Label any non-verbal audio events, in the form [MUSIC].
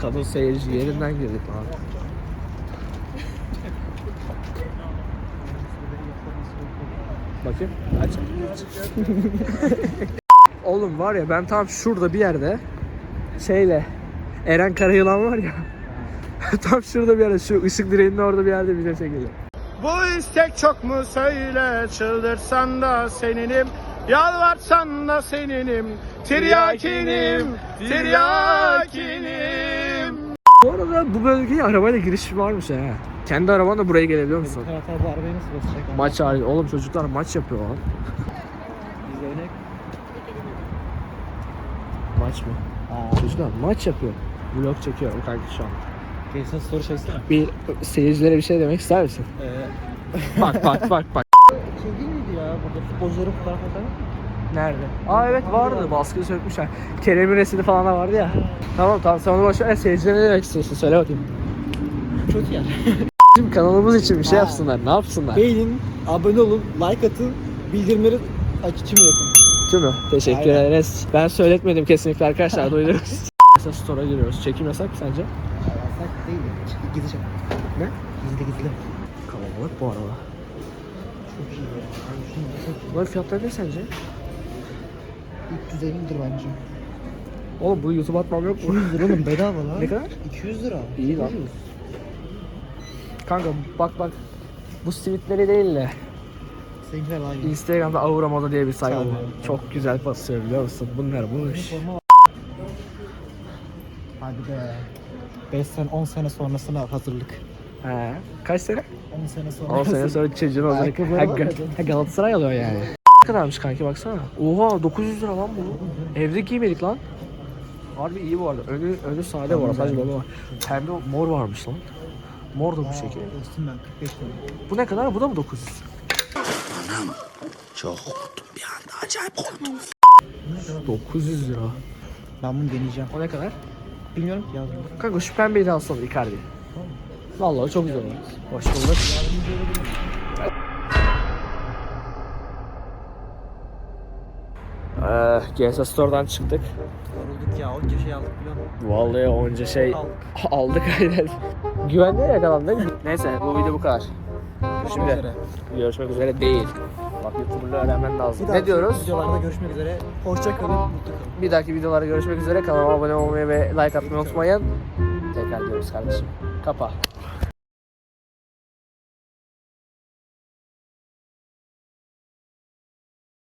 Kadın seyirci yerinden girdik lan. Bakayım. Aç. [LAUGHS] Oğlum var ya ben tam şurada bir yerde şeyle Eren Karayılan var ya [LAUGHS] tam şurada bir yerde şu ışık direğinin orada bir yerde video çekiyor. Bu istek çok mu söyle çıldırsan da seninim Yalvarsan da seninim Tiryakinim Tiryakinim Bu arada bu bölgeye arabayla giriş varmış ha Kendi arabanla buraya gelebiliyor musun? Taraftar bu arabayı nasıl basacak? Maç hali. Oğlum çocuklar maç yapıyor lan. Biz de örnek. Maç mı? Aa. Çocuklar maç yapıyor. Vlog çekiyorum kanka şu an. Jason story çeksene. Bir seyircilere bir şey demek ister misin? Ee, Bak bak bak bak. şey değil miydi ya? Burada futbolcuların fotoğrafı falan mı? Nerede? Aa evet vardı. Baskı sökmüşler. Kerem'in resmi falan da vardı ya. Tamam tamam sen onu boş ver. Seyircilere ne demek istiyorsun? Söyle bakayım. Kötü yer. [LAUGHS] Bizim kanalımız için bir şey Ha. yapsınlar. Ne yapsınlar? Beğenin, abone olun, like atın, bildirimleri açıcı yapın. Değil mi? Teşekkür Aynen. ederiz. Ben söyletmedim kesinlikle arkadaşlar. Duydunuz. [LAUGHS] Mesela store'a giriyoruz. Çekim yasak mı sence? Yasak değil ya. Gizli çek. Ne? Gizli gizli. Kalabalık bu arada. Çok iyi ya. Abi şunu çok iyi. Bunların fiyatları ne sence? 350 lira bence. Oğlum bu YouTube atmam yok mu? 200 lira oğlum bedava lan. Ne kadar? 200 lira. İyi lan. Kanka bak bak. Bu simitleri değil de Seninkiler daha iyi. Instagram'da Aura Moda diye bir sayfa var. Çok güzel basıyor biliyor musun? Bunlar bu iş. Hadi be. 5 sene 10 sene sonrasına hazırlık. He. Kaç sene? 10 sene sonra 10 sene sonra çocuğun olacak. Ha, Galatasaray alıyor yani. Ne kadarmış kanki baksana. Oha 900 lira lan bu. Evde giymedik lan. Harbi iyi bu arada. Önü, önü sade bu arada. Sadece logo var. Pembe mor varmış lan. Mor da bu şekil. Dostum ben 45 lira. Bu ne kadar? Bu da mı 900? Anam çok korktum bir anda acayip korktum. 900 lira. Ben bunu deneyeceğim. O ne kadar? Bilmiyorum ki yazdım. Kanka şu pembeyi de alsana Icardi. Vallahi çok güzel olmuş. Hoş bulduk. Ee, GS Store'dan çıktık. Yorulduk ya. Onca şey aldık biliyor musun? Vallahi onca şey Aldık. aldık aynen. Güvenli yakalandık. Neyse bu video bu kadar. Şimdi üzere. görüşmek üzere değil. Bak YouTuber'la öğrenmen lazım. Bir Ne diyoruz? Videolarda görüşmek üzere. Hoşça kalın, mutlu kalın. Bir dahaki videolarda görüşmek üzere. Kanalıma abone olmayı ve like atmayı unutmayın. Tekrar diyoruz kardeşim. Kapa.